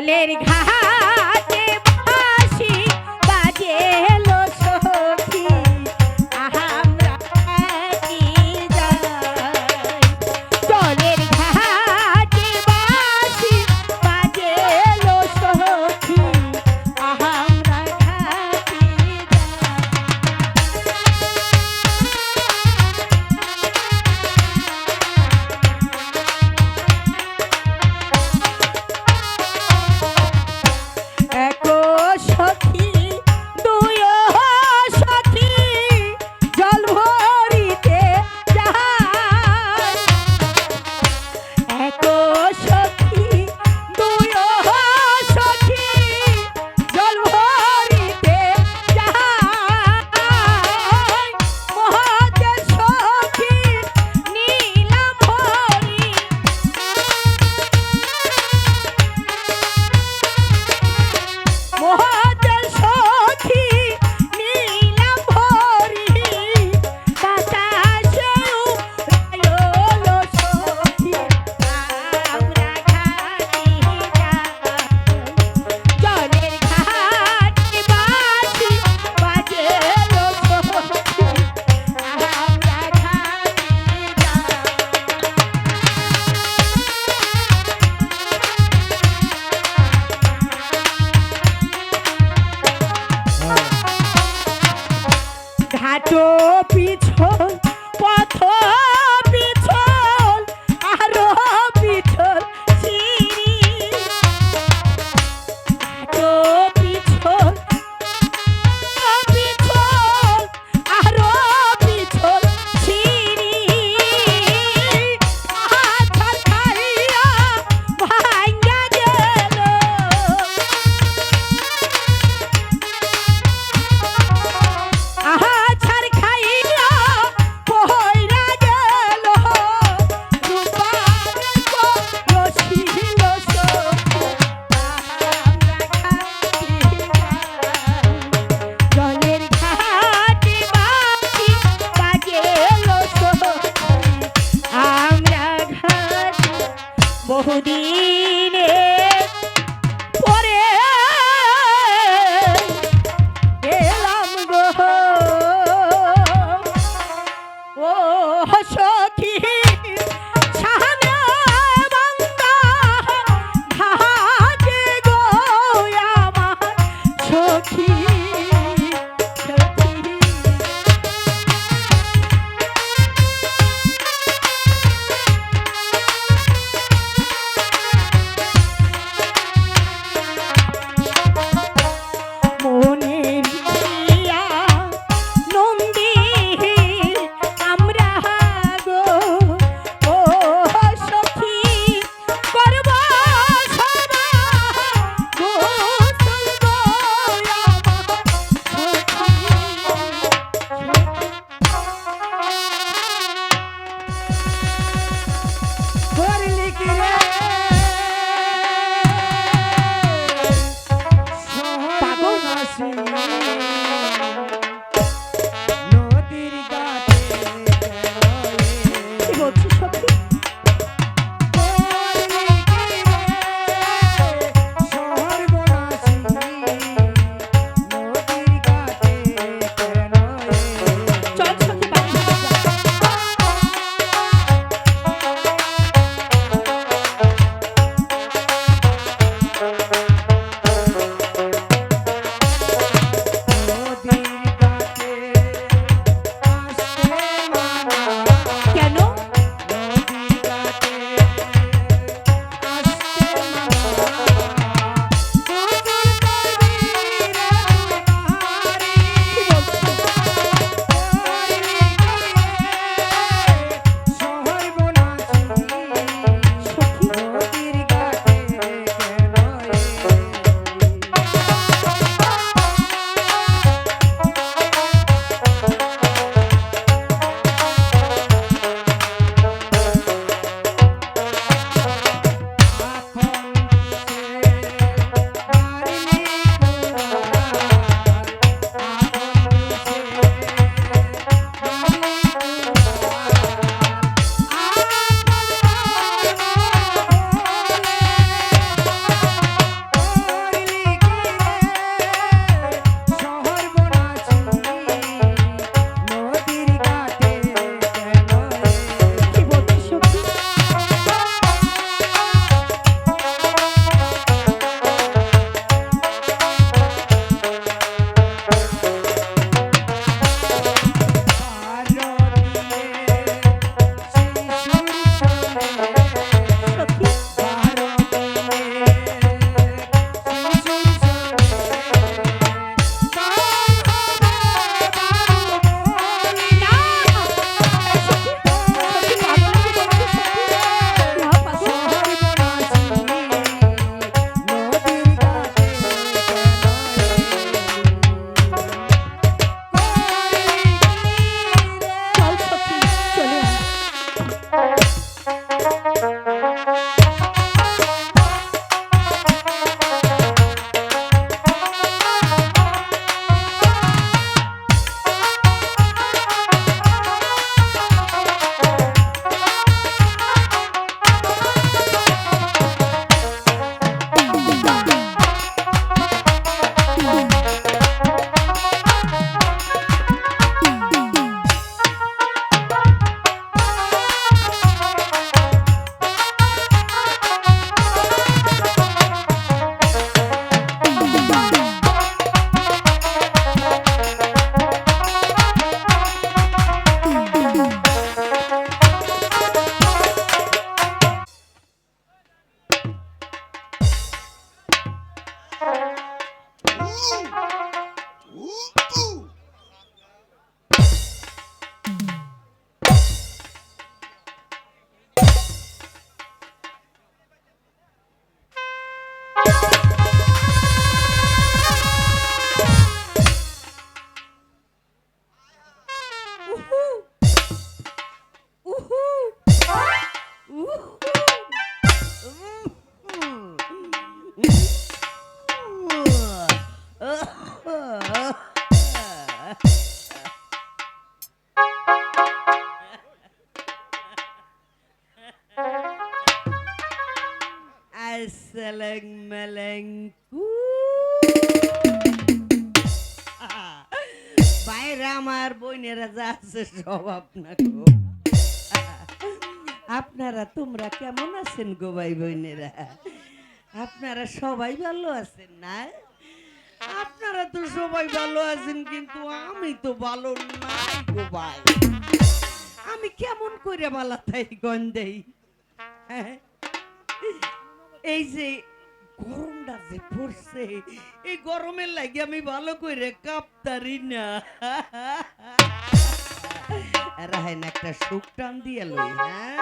জলের ঘাটে Asaleng melengku. বাইরে আমার বোনেরা যা আছে সব আপনাকে আপনারা তোমরা কেমন আছেন গো ভাই বোনেরা আপনারা সবাই ভালো আছেন না? আপনারা তো সবাই ভালো আছেন, কিন্তু আমি তো ভালো নাই গো ভাই। আমি কেমন করে বালা তাই গন্ধেই হ্যাঁ? এই যে গরমটা যে পড়ছে, এই গরমের লাগে আমি ভালো করে কাঁপতারি না। রাহেন একটা সুখ টান দিয়ে লই হ্যাঁ